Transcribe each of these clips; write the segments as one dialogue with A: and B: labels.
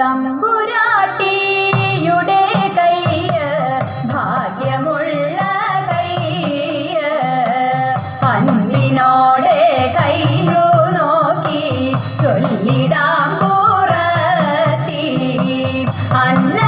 A: തമ്പുരാട്ടിയുടെ കയ്യ ഭാഗ്യമുള്ള കയ്യ. പന്തിനോടെ കയ്യു നോക്കി ചൊല്ലിടാം കൂറത്തി. അന്ന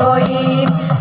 A: Elohim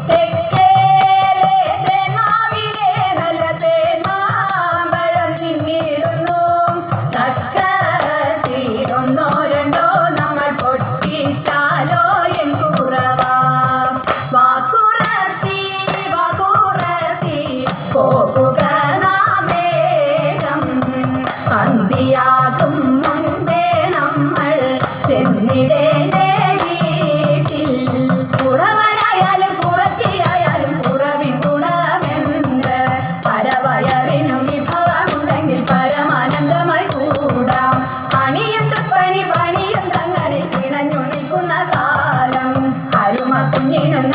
A: കുഞ്ഞിനും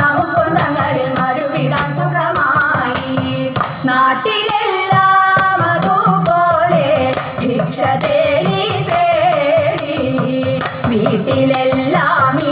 A: സുഖമായി നാട്ടിലെല്ലാം ഭിക്ഷ വീട്ടിലെല്ലാം